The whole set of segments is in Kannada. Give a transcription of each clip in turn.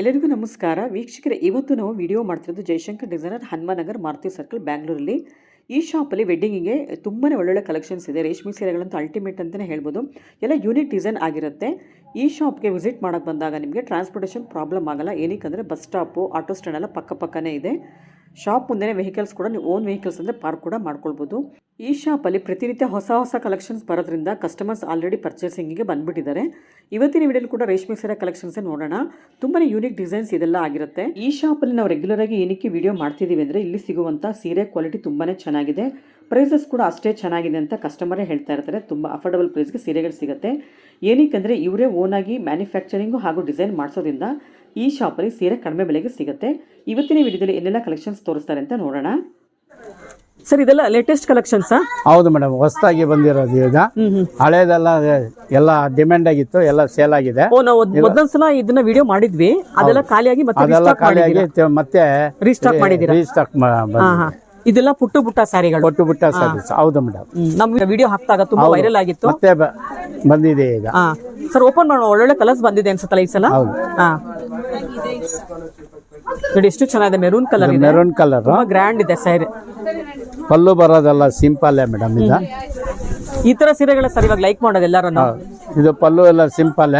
ಎಲ್ಲರಿಗೂ ನಮಸ್ಕಾರ. ವೀಕ್ಷಕರ, ಇವತ್ತು ನಾವು ವಿಡಿಯೋ ಮಾಡ್ತಿರೋದು ಜಯಶಂಕರ್ ಡಿಸೈನರ್ ಹನುಮಾನಗರ್ ಮಾರುತಿ ಸರ್ಕಲ್ ಬ್ಯಾಂಗ್ಳೂರಲ್ಲಿ. ಈ ಶಾಪಲ್ಲಿ ವೆಡ್ಡಿಂಗಿಗೆ ತುಂಬಾ ಒಳ್ಳೊಳ್ಳೆ ಕಲೆಕ್ಷನ್ಸ್ ಇದೆ. ರೇಷ್ಮೆ ಸೀರೆಗಳಂತೂ ಅಲ್ಟಿಮೇಟ್ ಅಂತಲೇ ಹೇಳ್ಬೋದು. ಎಲ್ಲ ಯೂನಿಕ್ ಡಿಸೈನ್ ಆಗಿರುತ್ತೆ. ಈ ಶಾಪ್ಗೆ ವಿಸಿಟ್ ಮಾಡೋಕ್ಕೆ ಬಂದಾಗ ನಿಮಗೆ ಟ್ರಾನ್ಸ್ಪೋರ್ಟೇಷನ್ ಪ್ರಾಬ್ಲಮ್ ಆಗಲ್ಲ. ಏನಕ್ಕಂದರೆ ಬಸ್ ಸ್ಟಾಪು ಆಟೋ ಸ್ಟ್ಯಾಂಡ್ ಎಲ್ಲ ಪಕ್ಕ ಪಕ್ಕನೇ ಇದೆ. ಶಾಪ್ ಮುಂದೆನೇ ವೆಹಿಕಲ್ಸ್ ಕೂಡ ನೀವು ಓನ್ ವೆಹಿಕಲ್ಸ್ ಅಂದರೆ ಪಾರ್ಕ್ ಕೂಡ ಮಾಡ್ಕೊಳ್ಬೋದು. ಈ ಶಾಪಲ್ಲಿ ಪ್ರತಿನಿತ್ಯ ಹೊಸ ಹೊಸ ಕಲೆಕ್ಷನ್ಸ್ ಬರೋದ್ರಿಂದ ಕಸ್ಟಮರ್ಸ್ ಆಲ್ರೆಡಿ ಪರ್ಚೇಸಿಂಗಿಗೆ ಬಂದ್ಬಿಟ್ಟಿದ್ದಾರೆ. ಇವತ್ತಿನ ವಿಡಿಯೋಲಿ ಕೂಡ ರೇಷ್ಮೆ ಸೀರೆ ಕಲೆಕ್ಷನ್ಸ್ ನೋಡೋಣ. ತುಂಬಾ ಯೂನಿಕ್ ಡಿಸೈನ್ಸ್ ಇದೆಲ್ಲ ಆಗಿರುತ್ತೆ. ಈ ಶಾಪಲ್ಲಿ ನಾವು ರೆಗ್ಯುಲರ್ ಆಗಿ ಏನಕ್ಕೆ ವಿಡಿಯೋ ಮಾಡ್ತಿದ್ದೀವಿ ಅಂದರೆ ಇಲ್ಲಿ ಸಿಗುವಂಥ ಸೀರೆ ಕ್ವಾಲಿಟಿ ತುಂಬಾನೇ ಚೆನ್ನಾಗಿದೆ. ಪ್ರೈಸಸ್ ಕೂಡ ಅಷ್ಟೇ ಚೆನ್ನಾಗಿದೆ ಅಂತ ಕಸ್ಟಮರೇ ಹೇಳ್ತಾ ಇರ್ತಾರೆ. ತುಂಬ ಅಫೋರ್ಡಬಲ್ ಪ್ರೈಸ್ಗೆ ಸೀರೆಗಳು ಸಿಗುತ್ತೆ. ಏನಕ್ಕೆ ಅಂದರೆ ಇವರೇ ಓನಾಗಿ ಮ್ಯಾನುಫ್ಯಾಕ್ಚರಿಂಗು ಹಾಗೂ ಡಿಸೈನ್ ಮಾಡಿಸೋದ್ರಿಂದ ಈ ಶಾಪಲ್ಲಿ ಸೀರೆ ಕಡಿಮೆ ಬೆಲೆಗೆ ಸಿಗುತ್ತೆ. ಇವತ್ತಿನ ವಿಡಿಯೋದಲ್ಲಿ ಏನೆಲ್ಲ ಕಲೆಕ್ಷನ್ಸ್ ತೋರಿಸ್ತಾರೆ ಅಂತ ನೋಡೋಣ. ಸರ್ ಇದೆಲ್ಲ ಲೇಟೆಸ್ಟ್ ಕಲೆಕ್ಷನ್ಸ್ ಹೌದು ಮೇಡಮ್ ಹೊಸದಾಗಿ ಬಂದಿರೋದು ಈಗ ಹಳೇದೆಲ್ಲ ಎಲ್ಲ ಡಿಮ್ಯಾಂಡ್ ಆಗಿತ್ತು ಎಲ್ಲ ಸೇಲ್ ಆಗಿದೆ. ಓ ನಾವು ಮೊದಲೊಂದ್ಸಲ ಇದನ್ನ ವಿಡಿಯೋ ಮಾಡಿದ್ವಿ. ಅದೆಲ್ಲ ಖಾಲಿಯಾಗಿ ಮತ್ತೆ ಅದೆಲ್ಲ ಖಾಲಿಯಾಗಿ ಮತ್ತೆ ರೀಸ್ಟಾಕ್ ಮಾಡಿದ್ದೀರಾ? ರೀಸ್ಟಾಕ್ ಇದೆಲ್ಲ ಪುಟ್ಟು ಪುಟ್ಟ ಸ್ಯಾರಿಗಳು ಪುಟ್ಟು ಪುಟ್ಟ ಹೌದು ಮೇಡಮ್ ನಮ್ ವಿಡಿಯೋ ಹಾಕ್ತಾಗ ತುಂಬಾ ವೈರಲ್ ಆಗಿತ್ತು. ಮತ್ತೆ ಬಂದಿದೆ ಈಗ. ಸರ್ ಓಪನ್ ಮಾಡೋಣ. ಒಳ್ಳೊಳ್ಳೆ ಕಲರ್ಸ್ ಬಂದಿದೆ ಅನ್ಸುತ್ತಲ್ಲ ಈ ಸಲ? ಹೌದು. ನೋಡಿ ಎಷ್ಟು ಚೆನ್ನಾಗಿದೆ. ಮೆರೂನ್ ಕಲರ್ ಇದೆ ಮೆರೂನ್ ಕಲರ್ ಗ್ರ್ಯಾಂಡ್ ಇದೆ ಸೈರೆ. ಪಲ್ಲು ಬರೋದಲ್ಲ ಸಿಂಪಲ್ ಮೇಡಮ್ ಇದು. ಈ ತರ ಸೀರೆಗಳ ಸರ್ ಇವಾಗ ಲೈಕ್ ಮಾಡೋದು ಎಲ್ಲರೂ ಇದು ಪಲ್ಲು ಎಲ್ಲ ಸಿಂಪಲ್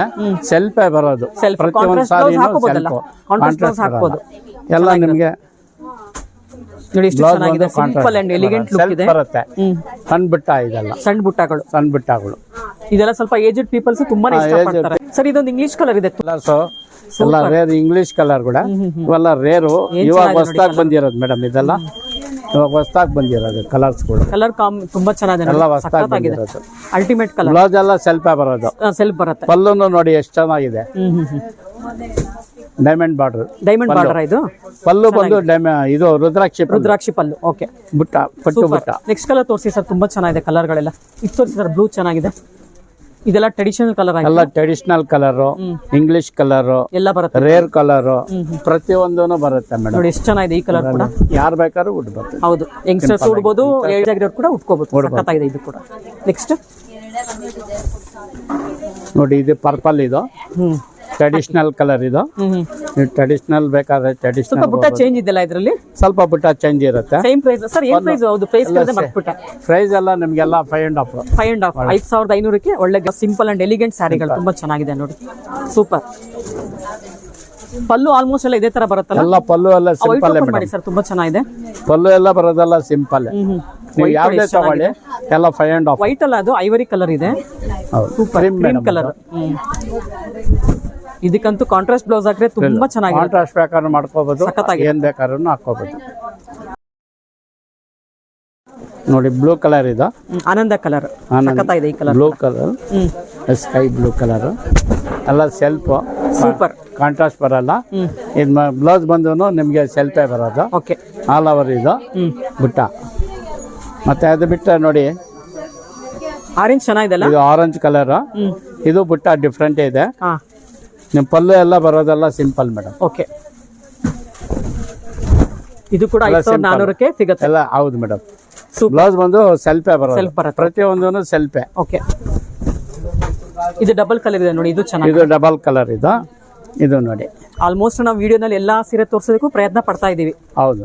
ಸೆಲ್ಫೇ ಬರೋದು. ಪ್ರತಿಯೊಂದು ಸಾರಿ. ಎಲ್ಲ ನಿಮ್ಗೆ ನೋಡಿ ಎಷ್ಟು ಚೆನ್ನಾಗಿದೆ. ಸಿಂಪಲ್ ಅಂಡ್ ಎಲಿಗೆಂಟ್ ಲುಕ್ ಇದೆ. ಬರುತ್ತೆ. ಸಣ್ಣ ಬಿಟ್ಟ ಇದೆಲ್ಲ. ಸಣ್ಣ ಬುಟ್ಟಗಳು. ಸಣ್ಣ ಬಿಟ್ಟಗಳು. ಇದೆಲ್ಲ ಸ್ವಲ್ಪ ಏಜೆಡ್ ಪೀಪಲ್ಸ್ ತುಂಬಾನೇ ಇಷ್ಟಪಡ್ತಾರೆ. ಸರ್ ಇದೊಂದು ಇಂಗ್ಲಿಷ್ ಕಲರ್ ಇದೆ. ಕಲರ್ಸ್ ಎಲ್ಲ ರೇರ್ ಇಂಗ್ಲಿಷ್ ಕಲರ್ ಕೂಡ. ಇವೆಲ್ಲ ರೇರು ಇವಾಗ ಹೊಸ್ತಾಗ್ ಬಂದಿರೋದು ಮೇಡಮ್ ಇದೆಲ್ಲ. ಇವಾಗ ಹೊಸ್ತಾಗ್ ಬಂದಿರೋದು ಕೂಡ. ಕಲರ್ ಕಾಮ್ ತುಂಬಾ ಚೆನ್ನಾಗಿದೆ ಎಲ್ಲ. ಬಂದಿರೋದು. ಅಲ್ಟಿಮೇಟ್ ಕಲರ್ ಬ್ಲೌಸ್ ಎಲ್ಲ ಸೆಲ್ಫೇ ಬರೋದು. ಸೆಲ್ಫ್ ಬರುತ್ತೆ. ಪಲ್ಲುನು ನೋಡಿ ಎಷ್ಟು ಚೆನ್ನಾಗಿದೆ. ಡೈಮಂಡ್ ಬಾರ್ಡರ್ ಡೈಮಂಡ್ ಬಾರ್ಡರ್ ಇದು? ಪಲ್ಲು ಬಂದು ಇದು ರುದ್ರಾಕ್ಷಿ. ರುದ್ರಾಕ್ಷಿ ಪಲ್ಲು ಓಕೆ. ಬುಟ್ಟ ಪಟ್ಟು ಬುಟ್ಟ. ನೆಕ್ಸ್ಟ್ ಕಲರ್ ತೋರಿಸಿ ಸರ್ ತುಂಬಾ ಚೆನ್ನಾಗಿದೆ ಕಲರ್ಗಳೆಲ್ಲ ಇದು ತೋರಿಸಿ ಸರ್ ಬ್ಲೂ ಚೆನ್ನಾಗಿದೆ. ಇದೆಲ್ಲ ಟ್ರೆಡಿಷನಲ್ ಕಲರ್ ಆಗಿದೆ ಎಲ್ಲ ಟ್ರೆಡಿಷನಲ್ ಕಲರ್ ಇಂಗ್ಲಿಷ್ ಕಲರ್ ಎಲ್ಲ ಬರುತ್ತೆ. ರೇರ್ ಕಲರ್ ಪ್ರತಿಯೊಂದೂ ಬರುತ್ತೆ ಮೇಡಮ್ ನೋಡಿ ಎಷ್ಟು ಚೆನ್ನಾಗಿದೆ ಈ ಕಲರ್ ಕೂಡ. ಯಾರು ಬೇಕಾದ್ರೂ ಉಡ್ಬೋದು ಹೌದು. ಯಂಗ್ಸ್ಟರ್ಸ್ ಉಡ್ಬೋದು ಏಜ್ ಆಗಿರೋರು ಕೂಡ ಉಟ್ಕೋಬಹುದು ಸಖತ್ತಾಗಿದೆ ಇದು ಕೂಡ. ನೆಕ್ಸ್ಟ್ ನೋಡಿ ಇದು ಪರ್ಪಲ್ ಇದು. ಟ್ರೆಡಿಷನಲ್ ಕಲರ್ ಇದು. ಹ್ಮ್ ಟ್ರೆಡಿಷನಲ್ ಬೇಕಾದ್ರೆ ಸ್ವಲ್ಪ ಟ್ರೆಡಿಷನಲ್ ಬುಟ್ಟ ಚೇಂಜ್ ಇದೆಲ್ಲ ಇದರಲ್ಲಿ? ಸ್ವಲ್ಪ ಬುಟ್ಟ ಚೇಂಜ್ ಇರುತ್ತೆ. ಸೇಮ್ ಪ್ರೈಸ್ ಸರ್ ಏನ್ ಪ್ರೈಸ್ ಹೌದು? ಪ್ರೈಸ್ ಮರ್ತ್ಬಿಟ್ಟ. ಪ್ರೈಸ್ ಎಲ್ಲ ನಿಮ್ಗೆಲ್ಲ five and half five and half ಐದು ಸಾವಿರದ ಐನೂರಕ್ಕೆ ಒಳ್ಳೆ ಸಿಂಪಲ್ ಅಂಡ್ ಎಲಿಗೆಂಟ್ ಸ್ಯಾರಿಗಳು ತುಂಬಾ ಚೆನ್ನಾಗಿದೆ ನೋಡಿ. ಸೂಪರ್ ಪಲ್ಲು ಆಲ್ಮೋಸ್ಟ್ ಎಲ್ಲ ಇದೇ ತರ ಬರುತ್ತಲ್ಲ? ಎಲ್ಲ ಪಲ್ಲು ಎಲ್ಲ ಸಿಂಪಲ್ ಮಾಡಿ ಸರ್ ತುಂಬಾ ಚೆನ್ನಾಗಿದೆ. ಪಲ್ಲು ಎಲ್ಲ ಬರೋದೆಲ್ಲ ಸಿಂಪಲ್ ನೀವು ಯಾವ್ದೇ ತಗೊಳ್ಳಿ ಎಲ್ಲ ಫೈವ್ ಅಂಡ್ ಆಫ್ ವೈಟ್ ಅಲ್ಲ ಅದು ಐವರಿ ಕಲರ್ ಇದೆ. ಸೂಪರ್ ಕ್ರೀಮ್ ಕಲರ್ ಇದಕ್ಕಂತೂ ಕಾಂಟ್ರಾಸ್ಟ್ ಬ್ಲೌಸ್ ಹಾಕ್ರೆ ತುಂಬಾ ಚೆನ್ನಾಗಿ ಕಾಂಟ್ರಾಸ್ಟ್ ಬೇಕಾದ್ರೂ ಮಾಡ್ಕೋಬಹುದು. ಏನ್ ಬೇಕಾದ್ರೂ ಹಾಕೋಬಹುದು ನೋಡಿ ಬ್ಲೂ ಕಲರ್ ಇದು. ಆನಂದ ಕಲರ್ ಆನಂದ. ಈ colour blue colour sky blue colour ಎಲ್ಲ ಸೆಲ್ಫ್ ಸೂಪರ್ ಕಾಂಟ್ರಾಸ್ಟ್ ಬರಲ್ಲ. ಇದು ಬ್ಲೌಸ್ ಬಂದು ನಿಮಗೆ ಸೆಲ್ಫೇ ಬರೋದು. ಓಕೆ ಆಲ್ ಓವರ್ ಇದು. ಬುಟ್ಟ. ಮತ್ತೆ ಅದು ಬಿಟ್ಟರೆ ನೋಡಿ ಆರೆಂಜ್ ಚೆನ್ನಾಗಿದೆ ಇದು ಆರೆಂಜ್ ಕಲರ್ ಇದು ಬುಟ್ಟ ಡಿಫ್ರೆಂಟ್ ಇದೆ. ಹಾ. ನಿಮ್ಮ ಪಲ್ಲು ಎಲ್ಲ ಬರೋದೆಲ್ಲ ಸಿಂಪಲ್ ಮೇಡಮ್ ಓಕೆ ಇದು ಕೂಡ ಐದು ಸಾವಿರದ ನಾನೂರಕ್ಕೆ ಸಿಗುತ್ತೆ. ಎಲ್ಲ ಹೌದು ಮೇಡಮ್ ಬ್ಲೌಸ್ ಬಂದು ಸೆಲ್ಫೇ ಬರೋದು. ಬರುತ್ತೆ. ಪ್ರತಿಯೊಂದು ಸೆಲ್ಫೇ. ಓಕೆ ಇದು ಡಬಲ್ ಕಲರ್ ಇದೆ ನೋಡಿ ಇದು ಚೆನ್ನಾಗಿ ಇದು ಡಬಲ್ ಕಲರ್ ಇದು. ಇದು ನೋಡಿ. ಆಲ್ಮೋಸ್ಟ್ ನಾವು ವಿಡಿಯೋನಲ್ಲಿ ಎಲ್ಲಾ ಸೀರೆ ತೋರಿಸೋದಕ್ಕೂ ಪ್ರಯತ್ನ ಪಡ್ತಾ ಇದ್ದೀವಿ. ಹೌದು.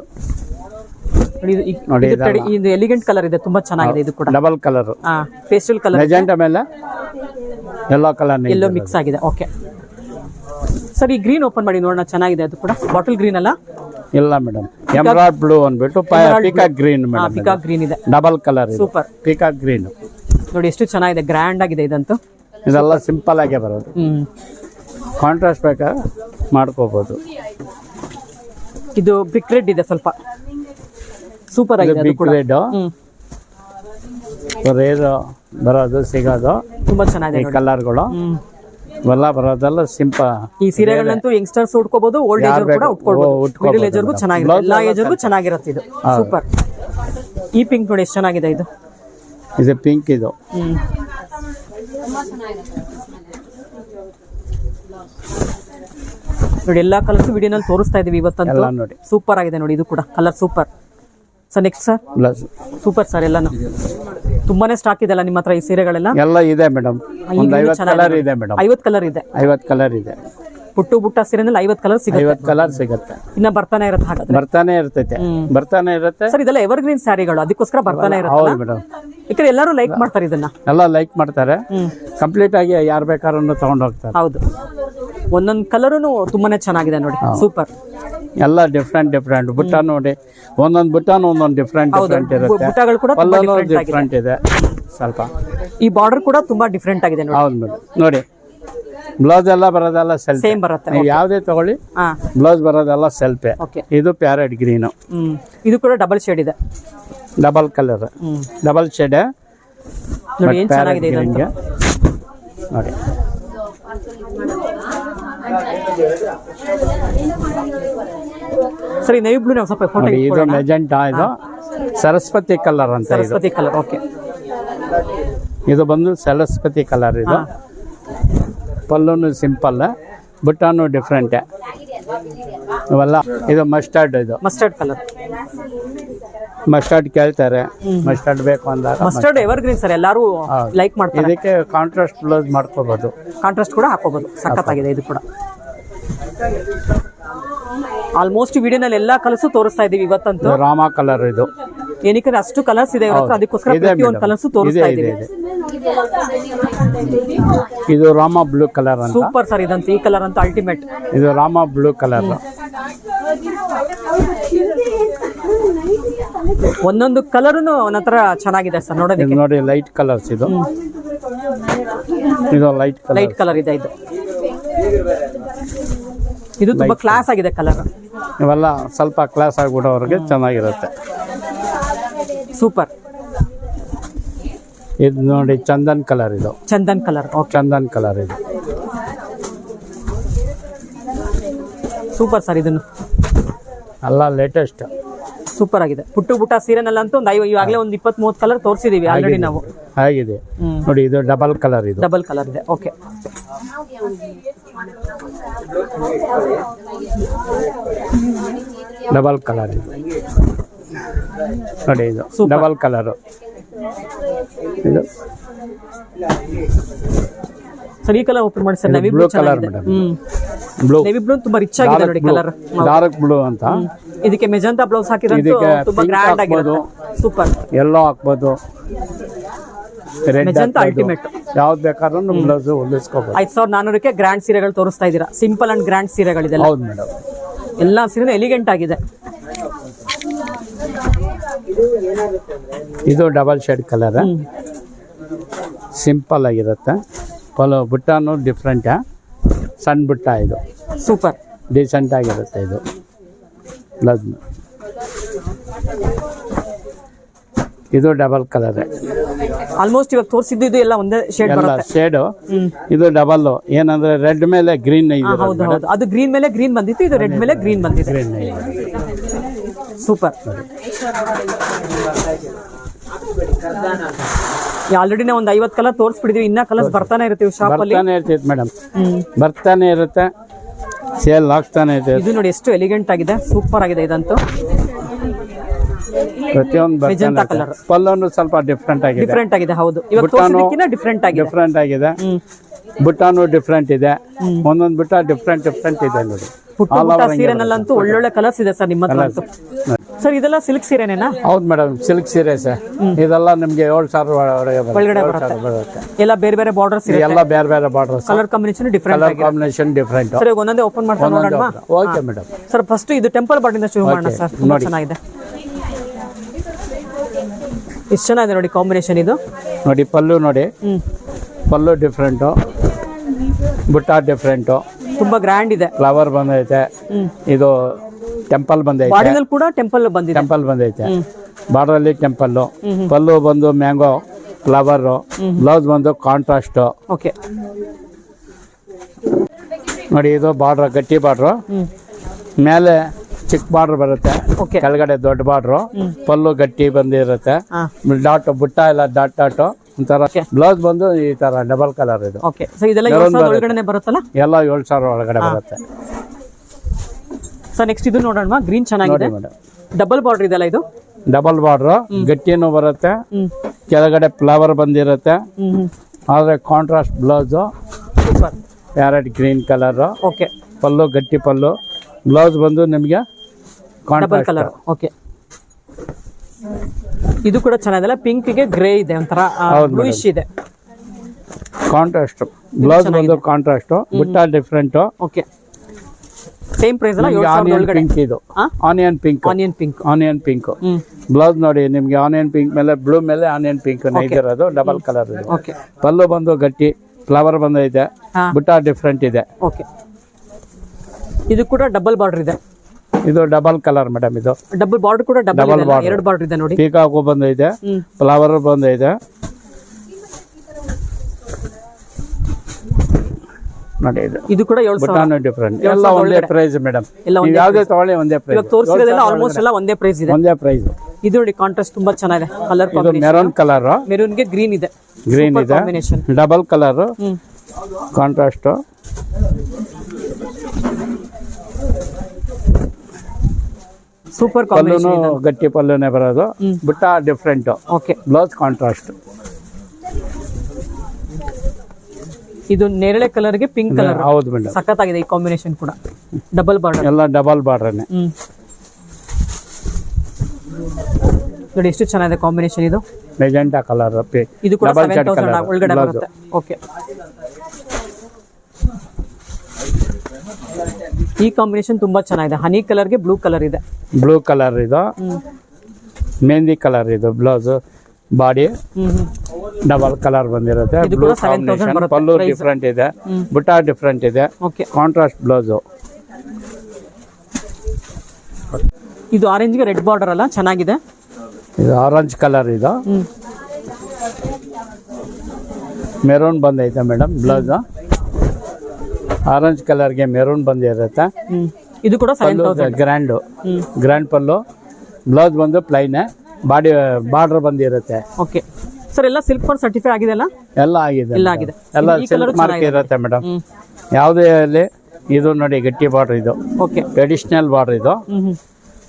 ನೋಡಿ, ಇದು ನೋಡಿ ಇದು ಎಲಿಗೆಂಟ್ ಕಲರ್ ಇದೆ ತುಂಬಾ ಚೆನ್ನಾಗಿದೆ ಇದು ಕೂಡ. ಡಬಲ್ ಕಲರ್ ಆ ಪೇಸ್ಟಲ್ ಕಲರ್ ಮೆಜೆಂಟ ಮೇಲೆ ಎಲ್ಲೋ ಕಲರ್ ಎಲ್ಲೋ ಮಿಕ್ಸ್ ಆಗಿದೆ. ಓಕೆ ಸರ್ ಈ ಗ್ರೀನ್ ಓಪನ್ ಮಾಡಿ ನೋಡೋಣ ಚೆನ್ನಾಗಿದೆ ಅದು ಕೂಡ. ಬಾಟಲ್ ಗ್ರೀನ್ ಅಲ್ಲ? ಇಲ್ಲ ಮೇಡಮ್ ಎಮರಾಲ್ಡ್ ಬ್ಲೂ ಅಂದ್ಬಿಟ್ಟು peacock green madam peacock green ಇದೆ. Double colour super peacock green ನೋಡಿ ಎಷ್ಟು ಚೆನ್ನಾಗಿದೆ ಗ್ರ್ಯಾಂಡ್ ಆಗಿದೆ ಇದಂತೂ. ಇದೆಲ್ಲ ಸಿಂಪಲ್ ಆಗೇ ಬರೋದು. ಕಾಂಟ್ರಾಸ್ಟ್ ಬೇಕಾ ಮಾಡ್ಕೋಬಹುದು ಇದು ಬಿಕ್ ರೆಡ್ ಇದೆ ಸ್ವಲ್ಪ. ಸೂಪರ್ ಆಗಿದೆ ಕೂಡ. ರೆಡ್ ರೇರ್ ಬರೋದು ಸಿಗೋದು. ತುಂಬಾ ಚೆನ್ನಾಗಿದೆ ಕಲರ್ಗಳು ಇವೆಲ್ಲ ಬರೋದೆಲ್ಲ ಸಿಂಪ ಈ ಸೀರೆಗಳಂತೂ ಯಂಗ್ಸ್ಟರ್ಸ್ ಉಟ್ಕೋಬಹುದು ಓಲ್ಡ್ ಏಜ್ ಕೂಡ? ಉಟ್ಕೊಳ್ಬಹುದು ಮಿಡಲ್ ಏಜ್ ವರ್ಗೂ ಮೇಡಮ್. ಚೆನ್ನಾಗಿದೆ. Blouse ಎಲ್ಲಾ ಎಲ್ಲ ಏಜ್ ವರ್ಗೂ ಚೆನ್ನಾಗಿರುತ್ತೆ ಇದು. ಸೂಪರ್ ಈ ಪಿಂಕ್ ನೋಡಿ ಎಷ್ಟು ಚೆನ್ನಾಗಿದೆ ಇದು? ಇದು ಪಿಂಕ್ ಇದು. ನೋಡಿ ಎಲ್ಲಾ ಕಲರ್ಸ್ ವಿಡಿಯೋನಲ್ಲಿ ತೋರಿಸ್ತಾ ಇದೀವಿ ಇವತ್ತಂತೂ. ನೋಡಿ. ಸೂಪರ್ ಆಗಿದೆ ನೋಡಿ ಇದು ಕೂಡ. Colour super sir next sir super sir ಎಲ್ಲಾನು. ತುಂಬಾನೇ ಸ್ಟಾಕ್ ಇದೆಲ್ಲ ನಿಮ್ಮ ಹತ್ರ ಈ ಸೀರೆಗಳೆಲ್ಲ? ಎಲ್ಲ ಇದೆ ಮೇಡಮ್ ಒಂದು ಐವತ್ತು ಕಲರ್ ಇದೆ ಮೇಡಮ್ ಐವತ್ತು ಕಲರ್ ಇದೆ. ಐವತ್ತು ಕಲರ್ ಇದೆ. ಪುಟ್ಟು ಬುಟ್ಟ ಸೀರೆನಲ್ಲಿ ಐವತ್ತು ಕಲರ್ ಸಿಗುತ್ತೆ. ಐವತ್ತು ಕಲರ್ ಸಿಗುತ್ತೆ. ಇನ್ನ ಬರ್ತಾನೆ ಇರುತ್ತೆ ಹಾಗಾದ್ರೆ. ಬರ್ತಾನೆ ಇರುತ್ತೆ. ಬರ್ತಾನೆ ಇರುತ್ತೆ. ಸರ್ ಇದೆಲ್ಲ ಎವರ್ಗ್ರೀನ್ ಸ್ಯಾರಿಗಳು. ಅದಕ್ಕೋಸ್ಕರ ಬರ್ತಾನೆ. ಇರುತ್ತೆ ಹೌದು ಮೇಡಮ್ ಯಾಕಂದ್ರೆ ಎಲ್ಲರೂ ಲೈಕ್ ಮಾಡ್ತಾರೆ ಇದನ್ನ. ಎಲ್ಲ ಲೈಕ್ ಮಾಡ್ತಾರೆ. ಕಂಪ್ಲೀಟ್ ಆಗಿ ಯಾರು ಬೇಕಾದ್ರೂ ತಗೊಂಡು ಹೋಗ್ತಾರೆ. ಹೌದು. ಒಂದೊಂದು ಕಲರು ತುಂಬಾನೇ ಚೆನ್ನಾಗಿದೆ ನೋಡಿ. ಸೂಪರ್ ಎಲ್ಲ ಡಿಫ್ರೆಂಟ್ ಡಿಫ್ರೆಂಟ್ ಬುಟ್ಟ ನೋಡಿ ಒಂದೊಂದು ಬುಟ್ಟನು ಒಂದೊಂದು ಡಿಫ್ರೆಂಟ್ ಡಿಫ್ರೆಂಟ್ ಇರುತ್ತೆ. ಬುಟ್ಟಗಳು ಕೂಡ ತುಂಬಾ ಪಲ್ಲನು different ಆಗಿದೆ. ಡಿಫ್ರೆಂಟ್ ಇದೆ. ಸ್ವಲ್ಪ. ಈ ಬಾರ್ಡರ್ ಕೂಡ ತುಂಬಾ ಡಿಫ್ರೆಂಟ್ ಆಗಿದೆ ನೋಡಿ. ಹೌದು ಮೇಡಮ್ ನೋಡಿ. ಬ್ಲೌಸ್ ಎಲ್ಲ ಬರೋದೆಲ್ಲ ಸೆಲ್ಫ್ ಸೇಮ್ ಬರುತ್ತೆ. ನೀವು ಯಾವುದೇ ತಗೊಳ್ಳಿ ಹಾ. ಬ್ಲೌಸ್ ಬರೋದೆಲ್ಲ ಸೆಲ್ಫೆ ಓಕೆ ಇದು ಪ್ಯಾರೆಟ್ ಗ್ರೀನು ಹ್ಮ್. ಇದು ಕೂಡ ಡಬಲ್ ಶೇಡ್ ಇದೆ. ಡಬಲ್ ಕಲರ್ ಹ್ಮ್. ಡಬಲ್ ಶೇಡ್ ನೋಡಿ ಏನ್ ಚೆನ್ನಾಗಿದೆ ಇದು ಗ್ರೀನ್ಗೆ ನೋಡಿ. ಸರಿ ನೈವ್ ಬ್ಲೂ ನಾವು ಸ್ವಲ್ಪ ಫೋಟೋ ಇದು ಮೆಜೆಂಟಾ ಇದು ಸರಸ್ವತಿ ಕಲರ್ ಅಂತ ಇದು. ಸರಸ್ವತಿ ಕಲರ್ ಓಕೆ ಇದು ಬಂದು ಸರಸ್ವತಿ ಕಲರ್ ಇದು. ಪಲ್ಲೂನು ಸಿಂಪಲ್ ಬುಟ್ಟಾನು ಡಿಫ್ರೆಂಟ್ ಇವೆಲ್ಲ ಇದು ಮಸ್ಟರ್ಡ್ ಇದು. ಮಸ್ಟರ್ಡ್ ಕಲರ್ ಮಸ್ಟರ್ಡ್ ಕೇಳ್ತಾರೆ. ಮಸ್ಟರ್ಡ್ ಬೇಕು ಅಂದಾಗ ಮಸ್ಟರ್ಡ್ ಎವರ್ ಗ್ರೀನ್ ಸರ್ ಎಲ್ಲರೂ ಲೈಕ್ ಮಾಡ್ತಾರೆ. ಇದಕ್ಕೆ ಕಾಂಟ್ರಾಸ್ಟ್ ಬ್ಲೌಸ್ ಮಾಡ್ಕೋಬಹುದು ಕಾಂಟ್ರಾಸ್ಟ್ ಕೂಡ ಹಾಕೋಬಹುದು ಸಖತ್ತಾಗಿದೆ ಇದು ಕೂಡ. ಆಲ್ಮೋಸ್ಟ್ ವಿಡಿಯೋನಲ್ಲಿ ಎಲ್ಲಾ ಕಲರ್ಸು ತೋರಿಸ್ತಾ ಇದೀವಿ ಇವತ್ತಂತೂ. ರಾಮ ಕಲರ್ ಇದು. ಏನಕ್ಕೆ ಅಷ್ಟು ಕಲರ್ಸ್ ಇದೆ ಇವ್ರ ಹತ್ರ ಅದಕ್ಕೋಸ್ಕರ ಇದೆ ಪ್ರತಿಯೊಂದು ಕಲರ್ಸ್ ಕಲರ್ಸು ತೋರಿಸ್ತಾ ಇದೆ ಇದೀವಿ ಇದು ರಾಮ ಬ್ಲೂ ಕಲರ್ ಅಂತ. ಸೂಪರ್ ಸರ್ ಇದಂತ ಈ ಕಲರ್ ಅಂತ ಅಲ್ಟಿಮೇಟ್ ಇದು ರಾಮ ಬ್ಲೂ ಕಲರ್. ಒಂದೊಂದು ಕಲರ್ ಒಂದೊಂಥರ ಚೆನ್ನಾಗಿದೆ ಸರ್ ನೋಡಿ ಇದು ನೋಡಿ ಲೈಟ್ ಕಲರ್ಸ್ ಇದು. ಇದು ಲೈಟ್ ಕಲರ್ ಲೈಟ್ ಕಲರ್ ಇದೆ ಇದು. ಇದು ತುಂಬಾ ಕ್ಲಾಸ್ ಆಗಿದೆ ಕಲರ್ ಇವೆಲ್ಲ ಸ್ವಲ್ಪ ಕ್ಲಾಸ್ ಆಗಿಬಿಡೋರಿಗೆ ಚೆನ್ನಾಗಿರುತ್ತೆ. ಸೂಪರ್ ಇದು ನೋಡಿ ಚಂದನ್ ಕಲರ್ ಇದು. ಚಂದನ್ ಕಲರ್ ಚಂದನ್ ಕಲರ್ ಇದು. ಸೂಪರ್ ಸರ್ ಇದನ್ನು. ಅಲ್ಲ ಲೇಟೆಸ್ಟ್ ಸೂಪರ್ ಆಗಿದೆ. ಪುಟ್ಟು ಪುಟ್ಟ ಸೀರೆನಲ್ಲಂತೂ ಒಂದು ಐವ ಇವಾಗಲೇ ಒಂದು ಇಪ್ಪತ್ತ್ ಮೂವತ್ತು ಕಲರ್ ತೋರಿಸಿದೀವಿ ಆಲ್ರೆಡಿ ನಾವು. ಆಗಿದೆ. ನೋಡಿ ಇದು ಡಬಲ್ ಕಲರ್ ಇದು. ಡಬಲ್ ಕಲರ್ ಇದೆ. ಓಕೆ ಡಬಲ್ ಕಲರ್ ಇದೆ. ನೋಡಿ ಇದು. ಡಬಲ್ ಕಲರ್ ಇದು. ಸರ್ ಈ ಕಲರ್ ಓಪನ್ ಮಾಡಿ ಸರ್ ನವಿ ಬ್ಲೂ ಕಲರ್ ಚೆನ್ನಾಗಿದೆ. ಮೇಡಮ್ ಹ್ಮ್. ಬ್ಲೂ ನವಿ ಬ್ಲೂ ತುಂಬಾ ರಿಚ್ ಆಗಿದೆ ನೋಡಿ ಕಲರ್ ಡಾರ್ಕ್ ಬ್ಲೂ ಅಂತ? ಇದಕ್ಕೆ ಮೆಜಂತಾ ಬ್ಲೌಸ್ ಹಾಕಿದ್ರೆ ತುಂಬಾ ಗ್ರ್ಯಾಂಡ್. ಆಗಿರುತ್ತೆ. ಸೂಪರ್. ಎಲ್ಲೋ ಹಾಕ್ಬೋದು. ಮೆಜಂತಾ ಅಲ್ಟಿಮೇಟ್ ಯಾವ್ದು ಬೇಕಾದ್ರೂ ಬ್ಲೌಸ್ ಐದು ಸಾವಿರದ ನಾನ್ನೂರಕ್ಕೆ ಗ್ರ್ಯಾಂಡ್ ಸೀರೆಗಳು ತೋರಿಸ್ತಾ ಇದ್ದೀರಾ. ಸಿಂಪಲ್ ಅಂಡ್ ಗ್ರ್ಯಾಂಡ್ ಸೀರೆಗಳಿದೆಲ್ಲ. ಹೌದು ಮೇಡಮ್. ಎಲ್ಲಾ ಸೀರೆ ಎಲಿಗೆಂಟ್ ಆಗಿದೆ. ಇದು ಡಬಲ್ ಶೇಡ್ ಕಲರ್ ಸಿಂಪಲ್ ಆಗಿರುತ್ತೆ. ಪಲೋ ಬುಟ್ಟನು ಡಿಫ್ರೆಂಟ್ ಸಣ್ಣ ಬುಟ್ಟ ಇದು. ಸೂಪರ್. ಡಿಸೆಂಟ್ ಆಗಿರುತ್ತೆ ಇದು. ಬ್ಲೌಸ್ ಇದು ಡಬಲ್ ಕಲರ್ ಆಲ್ಮೋಸ್ಟ್ ಇವಾಗ ತೋರಿಸಿದ್ದು ಇದು ಎಲ್ಲ ಒಂದೇ ಶೇಡ್ ಬರುತ್ತೆ. ಶೇಡು ಇದು ಡಬಲ್ ಏನಂದ್ರೆ ರೆಡ್ ಮೇಲೆ ಗ್ರೀನ್ ಹೌದು ಹೌದು. ಅದು ಗ್ರೀನ್ ಮೇಲೆ ಗ್ರೀನ್ ಬಂದಿತ್ತು ಇದು ರೆಡ್ ಮೇಲೆ ಗ್ರೀನ್ ಬಂದಿತ್ತು ಗ್ರೀನ್ ಸೂಪರ್ ಆಲ್ರೆಡಿ ನಾವು ಒಂದು ಐವತ್ತು ಕಲರ್ ತೋರಿಸ್ಬಿಡಿದ್ವಿ ಇನ್ನ ಕಲರ್ಸ್ ಬರ್ತಾನೆ ಇರ್ತೀವಿ ಶಾಪ್ ಅಲ್ಲಿ. ಬರ್ತಾನೆ ಇರುತ್ತೆ ಮೇಡಮ್ ಬರ್ತಾನೆ ಇರುತ್ತೆ. ಸೇಲ್ ಆಗ್ತಾನೆ ಇದೆ. ಇದು ನೋಡಿ ಎಷ್ಟು ಎಲಿಗೆಂಟ್ ಆಗಿದೆ. ಸೂಪರ್ ಆಗಿದೆ ಇದಂತೂ. ಪ್ರತಿಯೊಂದು ಬರ್ತಾನೆ ಮೆಜೆಂಟಾ ಕಲರ್. ಪಲ್ಲುನು ಸ್ವಲ್ಪ ಡಿಫ್ರೆಂಟ್ ಆಗಿದೆ. ಡಿಫ್ರೆಂಟ್ ಆಗಿದೆ ಹೌದು. ಡಿಫ್ರೆಂಟ್ ಆಗಿದೆ. ಡಿಫ್ರೆಂಟ್ ಆಗಿದೆ. ಬುಟ್ಟಾನು ಡಿಫ್ರೆಂಟ್ ಇದೆ. ಒಂದೊಂದು ಬುಟ್ಟ ಡಿಫ್ರೆಂಟ್ ಡಿಫ್ರೆಂಟ್ ಇದೆ ನೋಡಿ. ಸೀರೆನಲ್ಲಂತೂ ಒಳ್ಳೊಳ್ಳೆ ಕಲರ್ಸ್ ಇದೆ ಸರ್ ನಿಮ್ಮತ್ರ ಸರ್ ಇದೆಲ್ಲ ಸಿಲ್ಕ್ ಸೀರೆನೇನಾ? ಹೌದು ಮೇಡಮ್ ಸಿಲ್ಕ್ ಸೀರೆ ಸರ್. ಇದೆಲ್ಲ ನಿಮ್ಗೆ ಏಳು ಸಾವಿರ. ಒಳಗಡೆ ಎಲ್ಲ ಬೇರೆ ಬೇರೆ ಬಾರ್ಡರ್ಸ್ ಇದೆ ಎಲ್ಲ ಬೇರೆ ಬೇರೆ border colour combination different colour combination different sir ಒಂದೊಂದೇ ಓಪನ್ ಮಾಡ್ತಾ ನೋಡೋಣ. ಓಕೆ ಮೇಡಮ್ ಸರ್ ಫಸ್ಟ್ ಇದು ಟೆಂಪಲ್ ಬಾರ್ಡಿಂದ ಶುರು ಮಾಡೋಣ ಸರ್. ಚೆನ್ನಾಗಿದೆ. ಎಷ್ಟು ಚೆನ್ನಾಗಿದೆ ನೋಡಿ ಕಾಂಬಿನೇಷನ್ ಇದು. ನೋಡಿ ಪಲ್ಲು ನೋಡಿ. ಪಲ್ಲು ಡಿಫ್ರೆಂಟು ಬುಟ್ಟ ಡಿಫ್ರೆಂಟು ತುಂಬಾ ಗ್ರ್ಯಾಂಡ್ ಇದೆ. ಫ್ಲವರ್ ಬಂದೈತೆ. ಇದು ಟೆಂಪಲ್ ಬಂದೈತೆ. ಕೂಡ ಟೆಂಪಲ್ ಬಂದಿದೆ. ಟೆಂಪಲ್ ಬಂದೈತೆ. ಬಾರ್ಡರ್ ಟೆಂಪಲ್ಲು ಪಲ್ಲು ಬಂದು ಮ್ಯಾಂಗೋ ಫ್ಲವರು ಬ್ಲೌಸ್ ಬಂದು ಕಾಂಟ್ರಾಸ್ಟ್ ಓಕೆ. ನೋಡಿ ಇದು ಬಾರ್ಡ್ರ್ ಗಟ್ಟಿ ಬಾರ್ಡ್ರು. ಮೇಲೆ ಚಿಕ್ಕ ಬಾರ್ಡ್ರ್ ಬರುತ್ತೆ. ಓಕೆ ಕೆಳಗಡೆ ದೊಡ್ಡ ಬಾರ್ಡರ್. ಪಲ್ಲು ಗಟ್ಟಿ ಬಂದಿರುತ್ತೆ. ಡಾಟ್ ಬುಟ್ಟ ಎಲ್ಲ ಡಾಟ್ ಡಾಟ್. ಒಂಥರ. ಬ್ಲೌಸ್ ಬಂದು ಈ ತರ ಡಬಲ್ ಕಲರ್ ಇದು. ಎಲ್ಲ ಏಳು ಸಾವಿರ ಒಳಗಡೆ ಬರುತ್ತೆ. ಸರ್ ನೆಕ್ಸ್ಟ್ ಇದು ನೋಡೋಣ ಗ್ರೀನ್ ಚೆನ್ನಾಗಿದೆ. ಡಬಲ್ ಬಾರ್ಡರ್ ಇದೆಲ್ಲ ಇದು? ಡಬಲ್ ಬಾರ್ಡ್ರು ಗಟ್ಟಿನೂ ಬರುತ್ತೆ. ಕೆಳಗಡೆ ಫ್ಲವರ್ ಬಂದಿರುತ್ತೆ. ಆದರೆ contrast blouse super parrot green colour okay ಪಲ್ಲು ಗಟ್ಟಿ ಪಲ್ಲು. ಬ್ಲೌಸ್ ಬಂದು ನಿಮಗೆ ಡಬಲ್ ಕಲರ್ ಓಕೆ ಇದು ಕೂಡ ಚೆನ್ನಾಗಿಲ್ಲ ಪಿಂಕ್ಗೆ ಗ್ರೇ ಇದೆ ಒಂಥರ. ಬ್ಲೂಯಿಶ್ ಇದೆ. ಕಾಂಟ್ರಾಸ್ಟ್ ಬ್ಲೌಸ್ ಬಂದು ಕಾಂಟ್ರಾಸ್ಟ್ ಬುಟ್ಟ ಡಿಫ್ರೆಂಟ್ ಓಕೆ ಸೇಮ್ ಪ್ರೈಸ್ ಅಲ್ಲ ಆನಿಯನ್ ಒಳಗಡೆ. ಪಿಂಕ್ ಇದು. Onion pink onion pink onion pink blouse ನೋಡಿ ನಿಮಗೆ ಆನಿಯನ್ ಪಿಂಕ್ ಮೇಲೆ ಬ್ಲೂ ಮೇಲೆ ಆನಿಯನ್ ಪಿಂಕ್ ನೈದಿರೋದು ಡಬಲ್ ಕಲರ್ ಇದೆ. ಓಕೆ ಪಲ್ಲು ಬಂದು ಗಟ್ಟಿ ಫ್ಲವರ್ ಬಂದೈತೆ ಬುಟ್ಟ ಡಿಫ್ರೆಂಟ್ ಇದೆ. ಓಕೆ ಇದು ಕೂಡ ಡಬಲ್ ಬಾರ್ಡರ್ ಇದೆ. ಇದು ಡಬಲ್ ಕಲರ್ ಮೇಡಮ್ ಇದು. ಡಬಲ್ ಬಾರ್ಡರ್ ಕೂಡ ಡಬಲ್ ಬಾರ್ಡರ್ ಎರಡು ಬಾರ್ಡರ್ ಇದೆ ನೋಡಿ. ಪೀಕಾಕು ಹ್ಮ್. ಫ್ಲವರ್ ಬಂದಿದೆ. ನೋಡಿ ಇದು. ಇದು ಕೂಡ ಏಳು ಸಾವಿರ. ಡಿಫ್ರೆಂಟ್ ಎಲ್ಲ ಒಂದೇ ಪ್ರೈಸ್ ಮೇಡಮ್ ಎಲ್ಲ ಯಾವುದೇ ತಗೊಳ್ಳಿ ಒಂದೇ ಪ್ರೈಸ್ ಇವಾಗ ತೋರಿಸಿರೋದೆಲ್ಲ ಆಲ್ಮೋಸ್ಟ್ ಎಲ್ಲ ಒಂದೇ ಪ್ರೈಸ್ ಇದೆ. ಒಂದೇ ಪ್ರೈಸ್ ಇದು ನೋಡಿ ಕಾಂಟ್ರಾಸ್ಟ್ ತುಂಬಾ ಚೆನ್ನಾಗಿದೆ ಕಲರ್ ಇದು ಮೆರೂನ್ ಕಲರ್ ಮೆರೂನ್ಗೆ ಗ್ರೀನ್ ಇದೆ. ಗ್ರೀನ್ ಇದೆ. ಡಬಲ್ ಕಲರ್ ಕಾಂಟ್ರಾಸ್ಟ್ ಸೂಪರ್ ಪಲ್ಲುನು ಗಟ್ಟಿ ಪಲ್ಲುನೇ ಬರೋದು. ಬುಟ್ಟ ಡಿಫ್ರೆಂಟ್ ಓಕೆ ಬ್ಲೌಸ್ ಕಾಂಟ್ರಾಸ್ಟ್ ಇದು ನೇರಳೆ ಕಲರ್ಗೆ ಪಿಂಕ್ ಕಲರ್ ಹೌದು ಮೇಡಮ್ ಸಖತ್ತಾಗಿದೆ ಈ ಕಾಂಬಿನೇಷನ್ ಕೂಡ. ಡಬಲ್ ಬಾರ್ಡರ್ ಎಲ್ಲ ಡಬಲ್ ಬಾರ್ಡರ್ ನೋಡಿ ಎಷ್ಟು ಚೆನ್ನಾಗಿದೆ ಕಾಂಬಿನೇಷನ್ ಇದು. ಮೆಜೆಂಟಾ ಕಲರ್ ಇದು ಕೂಡ ಸೆವೆನ್ ತೌಸಂಡ್ ಕಲರ್ ಒಳಗಡೆ ಬರುತ್ತೆ. ಓಕೆ ಈ ಕಾಂಬಿನೇಷನ್ ತುಂಬಾ ಚೆನ್ನಾಗಿದೆ. ಹನಿ ಕಲರ್ಗೆ ಬ್ಲೂ ಕಲರ್ ಇದೆ. ಬ್ಲೂ ಕಲರ್ ಇದು. ಮೆಹಂದಿ ಕಲರ್ ಇದು. Blouse body. ಡಬಲ್ ಕಲರ್ ಬಂದಿರುತ್ತೆ. ಇದು ಬ್ಲೂ ಕೂಡ 7,000 ಕಾಂಬಿನೇಷನ್ ಬರುತ್ತೆ ಪಲ್ಲು price. ಡಿಫ್ರೆಂಟ್ ಇದೆ. ಬುಟ್ಟ ಡಿಫ್ರೆಂಟ್ ಇದೆ. ಓಕೆ ಕಾಂಟ್ರಾಸ್ಟ್ ಬ್ಲೌಸು ಇದು ಆರೆಂಜ್ಗೆ ರೆಡ್ ಬಾರ್ಡರ್ ಅಲ್ಲ? ಚೆನ್ನಾಗಿದೆ. ಇದು ಆರೆಂಜ್ ಕಲರ್ ಇದು. ಹ್ಮ್. ಮೆರೂನ್ ಬಂದೈತೆ ಮೇಡಮ್ ಬ್ಲೌಸ್ ಆರೆಂಜ್ ಕಲರ್ಗೆ ಮೆರೂನ್ ಬಂದಿರುತ್ತೆ. ಇದು ಕೂಡ ಗ್ರ್ಯಾಂಡು ಗ್ರ್ಯಾಂಡ್ ಪಲ್ಲು. ಬ್ಲೌಸ್ ಬಂದು ಪ್ಲೈನ್ ಬಾಡಿ ಬಾರ್ಡರ್ ಬಂದಿರುತ್ತೆ. ಓಕೆ ಸರ್ ಎಲ್ಲ ಸಿಲ್ಕ್ ಫಾರ್ ಸರ್ಟಿಫೈ ಆಗಿದೆ ಅಲ್ಲ? ಎಲ್ಲ ಆಗಿದೆ ಎಲ್ಲ ಆಗಿದೆ. ಎಲ್ಲ ಸಿಲ್ಕ್ ಮಾರ್ಕ್ ಇರುತ್ತೆ ಮೇಡಮ್ ಯಾವುದೇ ಅಲ್ಲಿ ಇದು ನೋಡಿ ಗಟ್ಟಿ ಬಾರ್ಡರ್ ಇದು. ಓಕೆ ಟ್ರೆಡಿಷನಲ್ ಬಾರ್ಡರ್ ಇದು.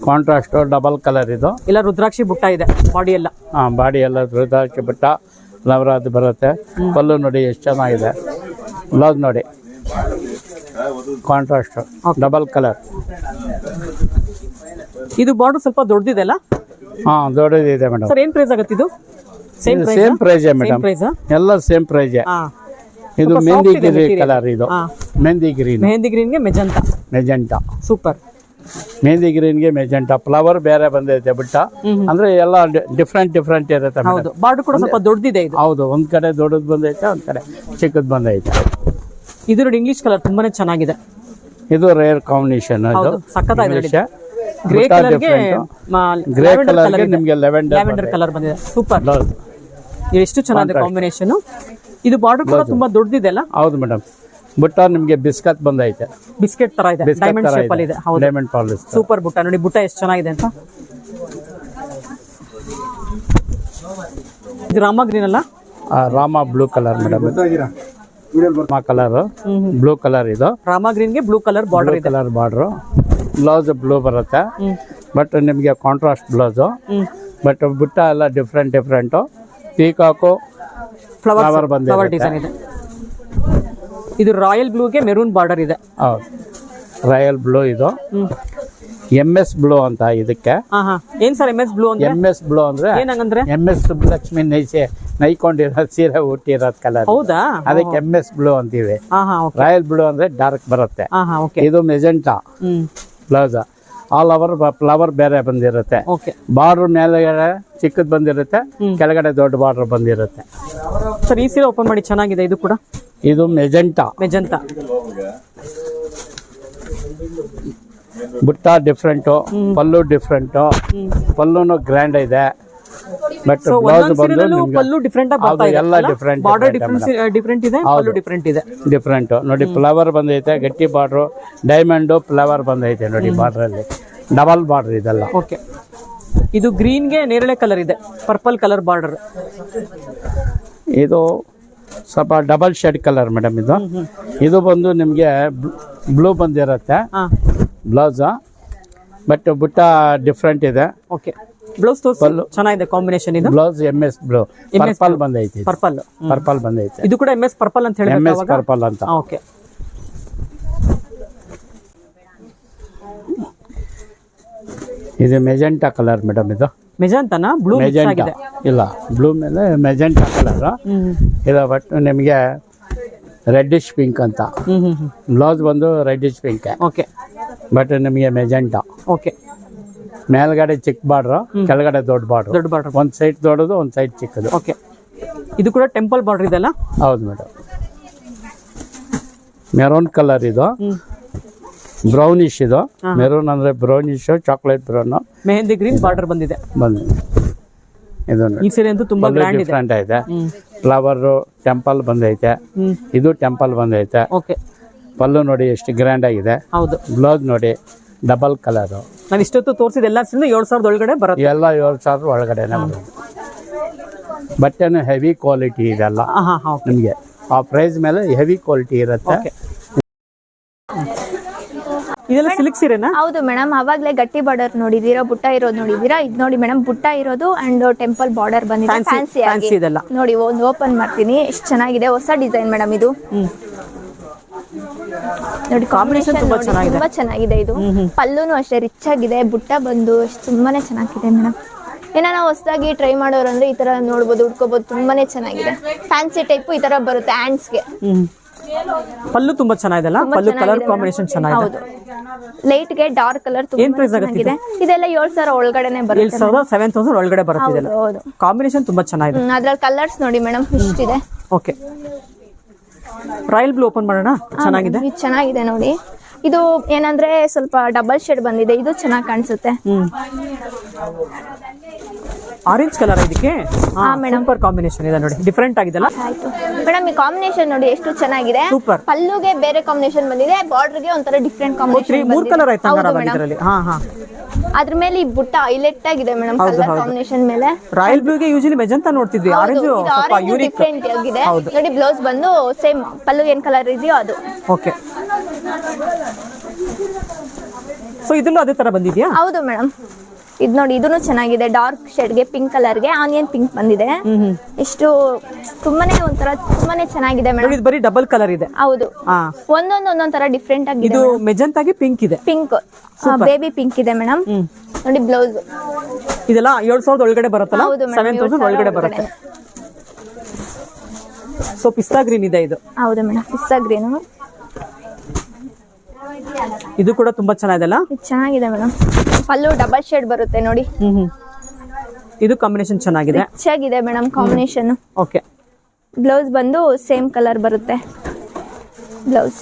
ಕಾಂಟ್ರಾಸ್ಟು ಡಬಲ್ ಕಲರ್ ಇದು. ಇಲ್ಲ ರುದ್ರಾಕ್ಷಿ ಬುಟ್ಟ ಇದೆ ಬಾಡಿ ಎಲ್ಲ. ಹಾಂ ಬಾಡಿ ಎಲ್ಲ ರುದ್ರಾಕ್ಷಿ ಬುಟ್ಟ ಲವರ ಅದು ಬರುತ್ತೆ ಪಲ್ಲು ನೋಡಿ ಎಷ್ಟು ಚೆನ್ನಾಗಿದೆ. ಬ್ಲೌಸ್ ನೋಡಿ. Contrast double colour. ಇದು ಬಾರ್ಡರ್ ಸ್ವಲ್ಪ ದೊಡ್ಡದಿದೆ ಅಲ್ಲ? ಹಾ ದೊಡ್ಡದಿದೆ ಮೇಡಮ್ ಸರ್ ಏನ್ ಪ್ರೈಸ್ ಆಗುತ್ತೆ ಇದು? Same price same price madam ಎಲ್ಲ ಸೇಮ್ ಪ್ರೈಸ್ ಇದು ಮೆಹಂದಿ ಗ್ರೀನ್ ಕಲರ್ ಇದು ಮೆಹಂದಿ ಗ್ರೀನ್ ಮೆಹಂದಿ ಗ್ರೀನ್ಗೆ ಮೆಜೆಂಟಾ ಮೆಜೆಂಟಾ ಸೂಪರ್ ಮೆಹಂದಿ ಗ್ರೀನ್ಗೆ ಮೆಜೆಂಟಾ ಫ್ಲವರ್ ಬೇರೆ ಬಂದೈತೆ ಬಿಟ್ಟ. ಅಂದ್ರೆ ಎಲ್ಲ ಡಿಫ್ರೆಂಟ್ ಡಿಫ್ರೆಂಟ್ ಇರುತ್ತೆ ಹೌದು. ಬಾರ್ಡರ್ ಕೂಡ ಸ್ವಲ್ಪ ದೊಡ್ಡದಿದೆ ಇದು. ಹೌದು ಒಂದ್ ಕಡೆ ದೊಡ್ಡದು ಬಂದೈತೆ ಒಂದ್ ಕಡೆ ಚಿಕ್ಕದ್ ಬಂದೈತೆ. ಇದು ನೋಡಿ ಇಂಗ್ಲಿಷ್ ಕಲರ್ ತುಂಬಾನೇ ಚೆನ್ನಾಗಿದೆ. ಇದು ರೇರ್ ಕಾಂಬಿನೇಷನ್ ಅದು. ಸಖತ್ತಾಗಿದೆ ಗ್ರೇ ಕಲರ್ಗೆ different. ಗ್ರೇ ಕಲರ್ಗೆ ನಿಮ್ಗೆ ಲೆವೆಂಡರ್ ಲ್ಯಾವೆಂಡರ್ ಕಲರ್ ಬಂದಿದೆ. ಸೂಪರ್ ಇದು ಎಷ್ಟು ಚೆನ್ನಾಗಿದೆ ಕಾಂಬಿನೇಷನ್ ಇದು ಬಾರ್ಡರ್ ಕೂಡ ತುಂಬಾ ದೊಡ್ಡದಿದೆ ಅಲ್ಲ? ಹೌದು ಮೇಡಮ್ ಬುಟ್ಟ ನಿಮಗೆ ಬಿಸ್ಕತ್ ಬಂದೈತೆ. ಬಿಸ್ಕೆಟ್ ತರ ಇದೆ. ಬಿಸ್ಕತ್ ಡೈಮಂಡ್ ಶೇಪ್ ಅಲ್ಲಿ ಇದೆ. ಹೌದು. ಡೈಮಂಡ್ ಪಾಲಿಸ್ ಸೂಪರ್ ಬುಟ್ಟ. ನೋಡಿ ಬುಟ್ಟ ಎಷ್ಟು ಚೆನ್ನಾಗಿದೆ ಅಂತ. ಇದು ರಾಮ ಗ್ರೀನ್ ಅಲ್ಲ? Rama blue colour madam colour blue colour ಇದು. ರಾಮ ಗ್ರೀನ್ಗೆ ಬ್ಲೂ ಕಲರ್ ಬಾರ್ಡರ್ ಇದೆ. ಕಲರ್ ಬಾರ್ಡರ್ ಬ್ಲೌಸ್ ಬ್ಲೂ ಬರುತ್ತೆ. ಬಟ್ ನಿಮಗೆ ಕಾಂಟ್ರಾಸ್ಟ್ ಬ್ಲೌಸ್ ಬಟ್ ಬುಟ್ಟ ಎಲ್ಲ different different peacock flower flower. Design ಇದೆ. ಇದು ರಾಯಲ್ ಬ್ಲೂಗೆ ಮೆರೂನ್ ಬಾರ್ಡರ್ ಇದೆ. ಹೌದು. ರಾಯಲ್ ಬ್ಲೂ ಇದು. ಎಂ ಎಂ ಎಸ್ ಬ್ಲೂ ಅಂತ ಇದಕ್ಕೆ. ಏನ್ sir M S blue S blue ಅಂದ್ರೆ ಏನಂಗಂದ್ರೆ ಎಂ ಎಸ್ ಸುಬ್ಬಲಕ್ಷ್ಮಿ ನೈಸೆ ನೈಕೊಂಡಿರೋ ಸೀರೆ ಹುಟ್ಟಿರೋದ್ ಕಲರ್ ಹೌದಾ? ಅದಕ್ಕೆ ಎಂ ಎಸ್ ಬ್ಲೂ ಅಂತೀವಿ. ರಾಯಲ್ ಬ್ಲೂ ಅಂದ್ರೆ ಡಾರ್ಕ್ ಬರುತ್ತೆ. ಇದು magenta blouse all over flower ಬೇರೆ ಬಂದಿರುತ್ತೆ. ಓಕೆ. ಬಾರ್ಡರ್ ಮೇಲ್ಗಡೆ ಚಿಕ್ಕದ್ ಬಂದಿರುತ್ತೆ ಕೆಳಗಡೆ ದೊಡ್ಡ ಬಾರ್ಡರ್ ಬಂದಿರುತ್ತೆ. ಸರ್ ಈ ಸೀರೆ ಓಪನ್ ಮಾಡಿ ಚೆನ್ನಾಗಿದೆ ಇದು ಕೂಡ? ಇದು ಮೆಜೆಂಟಾ ಮೆಜೆಂಟಾ ಬುಟ್ಟ ಡಿಫ್ರೆಂಟು ಪಲ್ಲು ಡಿಫ್ರೆಂಟು ಪಲ್ಲುನು ಗ್ರ್ಯಾಂಡ್ ಇದೆ. ಬಟ್ ಬ್ಲೌಸ್ ಬಂದು ಪಲ್ಲು ಡಿಫ್ರೆಂಟ್ ಆಗಿ ಬರ್ತಾ ಇದೆ. ಎಲ್ಲ ಡಿಫರೆಂಟ್ ಬಾರ್ಡರ್ ಡಿಫರೆನ್ಸ್ ಡಿಫ್ರೆಂಟ್ ಇದೆ ಪಲ್ಲು ಡಿಫರೆಂಟ್ ಇದೆ. ಡಿಫರೆಂಟ್ ನೋಡಿ ಫ್ಲವರ್ ಬಂದೈತೆ ಗಟ್ಟಿ ಬಾರ್ಡ್ರು ಡೈಮಂಡ್ ಫ್ಲವರ್ ಬಂದೈತೆ ನೋಡಿ ಬಾರ್ಡರ್ ಅಲ್ಲಿ. ಡಬಲ್ ಬಾರ್ಡರ್ ಇದೆಲ್ಲ. ಓಕೆ ಇದು ಗ್ರೀನ್ಗೆ ನೇರಳೆ ಕಲರ್ ಇದೆ ಪರ್ಪಲ್ ಕಲರ್ ಬಾರ್ಡರ್ ಇದು ಸ್ವಲ್ಪ ಡಬಲ್ ಶೇಡ್ ಕಲರ್ ಮೇಡಮ್ ಇದು. ಇದು ಬಂದು ನಿಮಗೆ ಬ್ಲೂ ಬಂದಿರುತ್ತೆ. ಬ್ಲೌಸ್ ಬಟ್ ಬುಟ್ಟ ಡಿಫ್ರೆಂಟ್ ಇದೆ. ಓಕೆ ಬ್ಲೌಸ್ ತೋರಿಸಲು ಚೆನ್ನಾಗಿದೆ ಕಾಂಬಿನೇಷನ್ ಇದು. Blouse M S blue purple ಬಂದೈತೆ ಪರ್ಪಲ್ ಪರ್ಪಲ್ ಬಂದೈತೆ. ಇದು ಕೂಡ ಎಂ ಎಸ್ ಪರ್ಪಲ್ ಅಂತ ಹೇಳಿ ಎಂ ಎಸ್ ಪರ್ಪಲ್ ಅಂತ. ಓಕೆ ಇದು ಮೆಜೆಂಟಾ ಕಲರ್ ಮೇಡಮ್ ಇದು. ಮೆಜೆಂಟಾನ ಬ್ಲೂ ಮೆಜೆಂಟಾ ಇಲ್ಲ ಬ್ಲೂ ಮೇಲೆ ಮೆಜೆಂಟಾ ಕಲರ್ ಇಲ್ಲ ಬಟ್ ನಿಮಗೆ ರೆಡ್ಡಿಶ್ ಪಿಂಕ್ ಅಂತ. ಬ್ಲೌಸ್ ಬಂದು ರೆಡ್ಡಿಶ್ ಪಿಂಕ್ ಓಕೆ ಬಟ್ ನಿಮಗೆ ಮೆಜೆಂಟಾ ಓಕೆ ಮೇಲ್ಗಡೆ ಚಿಕ್ಕ ಬಾರ್ಡ್ರು ಕೆಳಗಡೆ ದೊಡ್ಡ ಬಾರ್ಡರ್. ದೊಡ್ಡ ಬಾರ್ಡರ್. ಒಂದು ಸೈಡ್ ದೊಡ್ಡದು ಒಂದು ಸೈಡ್ ಚಿಕ್ಕದು. ಓಕೆ. ಇದು ಕೂಡ ಟೆಂಪಲ್ ಬಾರ್ಡರ್ ಇದೆಲ್ಲ ಹೌದು ಮೇಡಮ್. ಮೆರೂನ್ ಕಲರ್ ಇದು. ಬ್ರೌನಿಶ್ ಇದು. ಮೆರೂನ್ ಅಂದ್ರೆ brownish chocolate brown. Mehndi green border ಬಂದಿದೆ. ಬಂದು ಇದು ಈ ಸೀರೆ ಅಂತೂ ತುಂಬಾ ಗ್ರ್ಯಾಂಡ್ ಡಿಫ್ರೆಂಟ್ ಐತೆ ಫ್ಲವರ್ ಟೆಂಪಲ್ ಬಂದೈತೆ. ಇದು ಟೆಂಪಲ್ ಬಂದೈತೆ. ಓಕೆ. ಪಲ್ಲು ನೋಡಿ ಎಷ್ಟು ಗ್ರ್ಯಾಂಡ್ ಆಗಿದೆ. ಹೌದು. ಬ್ಲೌಸ್ ನೋಡಿ. ಡಬಲ್ ಕಲರ್ ನಾನು ಇಷ್ಟೊತ್ತು ತೋರಿಸಿದ ಎಲ್ಲ ಸಿಂದ ಏಳು ಸಾವಿರದ ಒಳಗಡೆ ಬರುತ್ತೆ. ಎಲ್ಲ ಏಳು ಸಾವಿರದ ಒಳಗಡೆ ಬರುತ್ತೆ ಬಟ್ಟೆನೂ ಹೆವಿ ಕ್ವಾಲಿಟಿ ಇದೆಲ್ಲ. ಹಾಂ ಹಾಂ ಹಾಂ ನಿಮಗೆ. ಆ ಪ್ರೈಸ್ ಮೇಲೆ ಹೆವಿ ಕ್ವಾಲಿಟಿ ಇರುತ್ತೆ. ಓಕೆ. ಇದೆಲ್ಲ ಸಿಲ್ಕ್ ಸೀರೆನಾ? ಹೌದು ಮೇಡಮ್ ಅವಾಗಲೇ ಗಟ್ಟಿ ಬಾರ್ಡರ್ ನೋಡಿದೀರಾ ಬುಟ್ಟ ಇರೋದು ನೋಡಿದೀರಾ? ಇದು ನೋಡಿ ಮೇಡಮ್ ಬುಟ್ಟ ಇರೋದು ಅಂಡ್ ಟೆಂಪಲ್ ಬಾರ್ಡರ್ ಬಂದಿದೆ. ಫ್ಯಾನ್ಸಿ. ನೋಡಿ ಒಂದು ಓಪನ್ ಮಾಡ್ತೀನಿ. ಎಷ್ಟು ಚೆನ್ನಾಗಿದೆ ಹೊಸ ಡಿಸೈನ್ ಮೇಡಮ್ ಇದು. ನೋಡಿ ಕಾಂಬಿನೇಷನ್ ತುಂಬಾ ಚೆನ್ನಾಗಿದೆ. ತುಂಬಾ ಚೆನ್ನಾಗಿದೆ ಇದು. ಪಲ್ಲುನು ಅಷ್ಟೇ ರಿಚ್ ಆಗಿದೆ. ಬುಟ್ಟ ಬಂದು ಅಷ್ಟ್ ತುಂಬಾನೇ ಚೆನ್ನಾಗಿದೆ ಮೇಡಮ್ ಏನಾನ ಹೊಸದಾಗಿ ಟ್ರೈ ಮಾಡೋರು ಅಂದ್ರೆ ಈ ತರ ನೋಡ್ಬೋದು ಉಟ್ಕೋಬಹುದು ತುಂಬಾನೇ ಚೆನ್ನಾಗಿದೆ. ಫ್ಯಾನ್ಸಿ ಟೈಪ್ ಈ ತರ ಬರುತ್ತೆ ಹ್ಯಾಂಡ್ಸ್ಗೆ ಗೆ ಪಲ್ಲು ತುಂಬಾ ಚೆನ್ನಾಗಿದೆ ಅಲ್ಲ? ಪಲ್ಲು ಕಲರ್ ಕಾಂಬಿನೇಷನ್ ಚೆನ್ನಾಗಿದೆ. ಹೌದು. ಲೈಟ್ಗೆ ಡಾರ್ಕ್ ಕಲರ್ ತುಂಬಾ ಆಗುತ್ತೆ ಚೆನ್ನಾಗಿದೆ. ಇದೆಲ್ಲ ಏಳ್ ಒಳಗಡೆನೇ ಒಳಗಡೆನೆ ಏಳು ಬರುತ್ತೆ ಸಾವಿರದ ಸೆವೆನ್ ತೌಸಂಡ್ ಒಳಗಡೆ ಬರುತ್ತೆ ಇದೆಲ್ಲ ಹೌದು ಕಾಂಬಿನೇಷನ್ ತುಂಬಾ ಚೆನ್ನಾಗಿದೆ. ಅದರಲ್ಲಿ ಕಲರ್ಸ್ ನೋಡಿ ಮೇಡಮ್ ಇಷ್ಟಿದೆ. ಓಕೆ. ರಾಯಲ್ ಬ್ಲೂ ಓಪನ್ ಮಾಡೋಣ? ಚೆನ್ನಾಗಿದೆ? ಇದು ಚೆನ್ನಾಗಿದೆ ನೋಡಿ. ಇದು ಏನಂದ್ರೆ ಸ್ವಲ್ಪ ಡಬಲ್ ಶೇಡ್ ಬಂದಿದೆ. ಇದು ಚೆನ್ನಾಗಿ ಕಾಣಿಸುತ್ತೆ. ಆರೆಂಜ್ ಕಲರ್ ಇದಕ್ಕೆ? ಸೂಪರ್ ಕಾಂಬಿನೇಷನ್ ಇದೆ ನೋಡಿ. ಡಿಫರೆಂಟ್ ಆಗಿದೆಲ್ಲ? ಆಯ್ತು. ಮೇಡಮ್ ಈ ಕಾಂಬಿನೇಷನ್ ನೋಡಿ ಎಷ್ಟು ಚೆನ್ನಾಗಿದೆ. ಸೂಪರ್ ಪಲ್ಲುಗೆ ಬೇರೆ ಕಾಂಬಿನೇಷನ್ ಬಂದಿದೆ ಬಾರ್ಡರ್ಗೆ ಒಂಥರ ಡಿಫ್ರೆಂಟ್ ಕಾಂಬಿನೇಷನ್ ಮೂರು ಕಲರ್ ಆಯ್ತು ಹಾ ಹಾ. ಅದ್ರ ಮೇಲೆ ಈ ಬುಟ್ಟ ಹೈಲೈಟ್ ಆಗಿದೆ ಮೇಡಮ್ ಕಲರ್. ಕಾಂಬಿನೇಷನ್ ಮೇಲೆ. ರಾಯಲ್ ಬ್ಲೂಗೆ ಯೂಶಲಿ ಮೆಜೆಂಟಾ ನೋಡ್ತಿದ್ವಿ ಆರೆಂಜ್ ಸ್ವಲ್ಪ ಯೂನಿಕ್ ಡಿಫರೆಂಟ್ ಆಗಿದೆ. ನೋಡಿ ಬ್ಲೌಸ್ ಬಂದು ಸೇಮ್ ಪಲ್ಲು ಏನ್ ಕಲರ್ ಇದೆಯೋ ಅದು. ಓಕೆ ಸೊ ಇದನ್ನು ಅದೇ ತರ ಬಂದಿದ್ಯಾ? ಹೌದು ಮೇಡಮ್ ಇದು ನೋಡಿ ಇದನ್ನು ಚೆನ್ನಾಗಿದೆ. ಡಾರ್ಕ್ ಶೇಡ್ಗೆ ಪಿಂಕ್ ಕಲರ್ಗೆ ಆನಿಯನ್ ಪಿಂಕ್ ಬಂದಿದೆ. ಇಷ್ಟು ತುಂಬಾನೇ ಒಂಥರ ತುಂಬಾನೇ ಚೆನ್ನಾಗಿದೆ ಮೇಡಮ್ ಇದು ಬರೀ ಡಬಲ್ ಕಲರ್ ಇದೆ. ಹೌದು. ಒಂದೊಂದು ಒಂದೊಂದ್ ತರ ಡಿಫ್ರೆಂಟ್ ಆಗಿ ಇದು ಆಗಿ ಪಿಂಕ್ ಇದೆ. ಪಿಂಕ್ ಬೇಬಿ ಪಿಂಕ್ ಇದೆ ಮೇಡಮ್ ನೋಡಿ ಬ್ಲೌಸ್ ಇದೆಲ್ಲ ಏಳು ಸಾವಿರದ ಒಳಗಡೆ ಬರುತ್ತಲ್ಲ? ಸೆವೆನ್ ತೌಸಂಡ್ ಒಳಗಡೆ ಬರುತ್ತೆ. ಸೊ ಪಿಸ್ತಾ ಗ್ರೀನ್ ಇದೆ ಇದು. ಹೌದು ಮೇಡಮ್ ಪಿಸ್ತಾ ಗ್ರೀನು ಇದು ಕೂಡ ತುಂಬಾ ಚೆನ್ನಾಗಿದೆ ಅಲ್ಲ? ಚೆನ್ನಾಗಿದೆ ಮೇಡಮ್. ಪಲ್ಲು ಡಬಲ್ ಶೇಡ್ ಬರುತ್ತೆ ನೋಡಿ. ಹ್ಮ್ ಹ್ಮ್. ಇದು ಕಾಂಬಿನೇಷನ್ ಚೆನ್ನಾಗಿದೆ. ಚೆನ್ನಾಗಿದೆ ಮೇಡಮ್ ಕಾಂಬಿನೇಷನ್ ಓಕೆ. ಬ್ಲೌಸ್ ಬಂದು ಸೇಮ್ ಕಲರ್ ಬರುತ್ತೆ. ಬ್ಲೌಸ್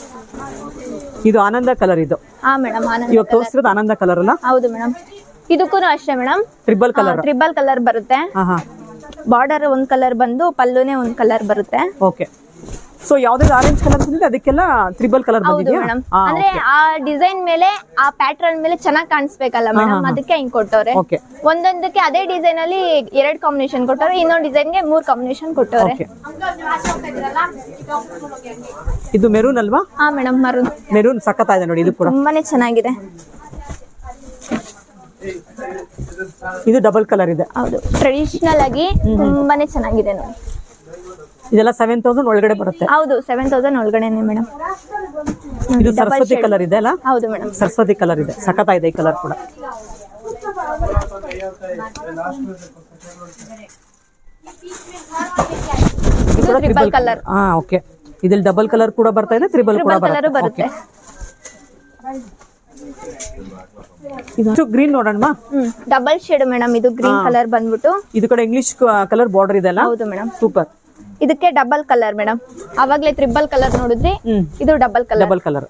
ಇದು ಆನಂದ ಕಲರ್ ಇದು. ಹಾ ಮೇಡಮ್ ಆನಂದ ಇವಾಗ ತೋರಿಸಿರೋದು ಆನಂದ ಕಲರ್ ಅಲ್ಲ? ಹೌದು ಮೇಡಮ್. ಇದಕ್ಕೂ ಅಷ್ಟೇ madam. Triple colour triple colour ಬರುತ್ತೆ. ಹಾ ಹಾ ಬಾರ್ಡರ್ ಒಂದ್ ಕಲರ್ ಬಂದು ಪಲ್ಲುನೇ ಒಂದ್ ಕಲರ್ ಬರುತ್ತೆ. ಓಕೆ. ಸೊ ಯಾವ್ದು ಆರೆಂಜ್ ಕಲರ್ ಬಂದಿದೆ ಅದಕ್ಕೆಲ್ಲ ತ್ರಿಬಲ್ ಕಲರ್ ಮೇಡಮ್ ಅಂದ್ರೆ ಆ ಡಿಸೈನ್ ಮೇಲೆ ಆ ಪ್ಯಾಟರ್ನ್ ಮೇಲೆ ಚೆನ್ನಾಗಿ ಕಾಣಿಸ್ಬೇಕಲ್ಲ ಮೇಡಮ್ ಅದಕ್ಕೆ ಹಿಂಗ್ ಕೊಟ್ಟವ್ರೆ. ಒಂದೊಂದಕ್ಕೆ ಅದೇ ಡಿಸೈನ್ ಅಲ್ಲಿ ಎರಡ್ ಕಾಂಬಿನೇಷನ್ ಕೊಟ್ಟವ್ರೆ ಇನ್ನೊಂದ್ ಡಿಸೈನ್ಗೆ ಮೂರ್ ಕಾಂಬಿನೇಷನ್ ಕೊಟ್ಟವ್ರೆ. ಇದು ಮೆರೂನ್ ಅಲ್ವಾ? ಹಾ ಮೇಡಮ್ ಮರೂನ್ ಮೆರೂನ್ ಸಖತ್ ಇದೆ ನೋಡಿ ಇದು ಕೂಡ. ತುಂಬಾನೇ ಚೆನ್ನಾಗಿದೆ. ಇದು ಡಬಲ್ ಕಲರ್ ಇದೆ. ಹೌದು. ಟ್ರೆಡಿಷನಲ್ ಆಗಿ ತುಂಬಾನೇ ಚೆನ್ನಾಗಿದೆ ನೋಡಿ. ಇದೆಲ್ಲ ಸೆವೆನ್ ತೌಸಂಡ್ ಒಳಗಡೆ ಬರುತ್ತೆ. ಹೌದು ಸೆವೆನ್ ತೌಸಂಡ್ ಒಳಗಡೆನೆ ಮೇಡಮ್ ಇದು ಸರಸ್ವತಿ ಕಲರ್ ಇದೆ ಅಲ್ಲ? ಹೌದು ಮೇಡಮ್ ಸರಸ್ವತಿ ಕಲರ್ ಇದೆ. ಸಖತ್ ಇದೆ ಈ ಕಲರ್ ಕೂಡ. ಟ್ರಿಬಲ್ ಕಲರ್ ಹಾ ಓಕೆ ಇದ್ರಲ್ಲಿ ಡಬಲ್ ಕಲರ್ ಕೂಡ ಬರ್ತಾ ಇದೆ ತ್ರಿಬಲ್ ಕೂಡ ಬರುತ್ತೆ. ಇದು ಗ್ರೀನ್ ನೋಡೋಣ ಡಬಲ್ ಶೇಡ್ ಮೇಡಮ್ ಇದು ಗ್ರೀನ್ ಕಲರ್ ಬಂದ್ಬಿಟ್ಟು. ಇದು ಕಡೆ ಇಂಗ್ಲಿಷ್ ಕಲರ್ ಬಾರ್ಡರ್ ಇದೆ ಅಲ್ಲ? ಹೌದು ಮೇಡಮ್ ಸೂಪರ್ ಇದಕ್ಕೆ ಡಬಲ್ ಕಲರ್ ಮೇಡಮ್ ಅವಾಗ್ಲೇ ತ್ರಿಬಲ್ ಕಲರ್ ನೋಡಿದ್ರಿ ಇದು double colour double colour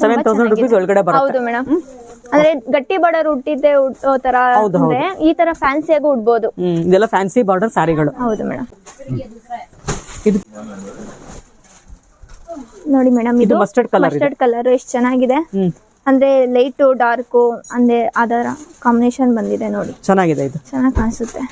seven thousand rupees ಒಳಗಡೆ ಬರುತ್ತೆ. ಹೌದು ಮೇಡಮ್ ಅಂದ್ರೆ ಗಟ್ಟಿ ಬಾರ್ಡರ್ ಉಟ್ಟಿದ್ದೆ ಉಟ್ಟೋ ತರ. ಅಂದ್ರೆ ಈ ತರ ಫ್ಯಾನ್ಸಿಯಾಗೂ ಉಡ್ಬೋದು. ಇದೆಲ್ಲ ಫ್ಯಾನ್ಸಿ ಬಾರ್ಡರ್ ಸಾರಿಗಳು. ಹೌದು ಮೇಡಮ್ ಇದು ನೋಡಿ ಮೇಡಮ್ ಇದು ಮಸ್ಟರ್ಡ್ ಕಲರ್ ಮಸ್ಟರ್ಡ್ ಕಲರ್ ಎಷ್ಟು ಚೆನ್ನಾಗಿದೆ. ಅಂದ್ರೆ ಲೈಟು ಡಾರ್ಕು ಅಂದ್ರೆ ಅದರ ಕಾಂಬಿನೇಷನ್ ಬಂದಿದೆ ನೋಡಿ. ಚೆನ್ನಾಗಿದೆ ಇದು. ಚೆನ್ನಾಗಿ ಕಾಣಿಸುತ್ತೆ.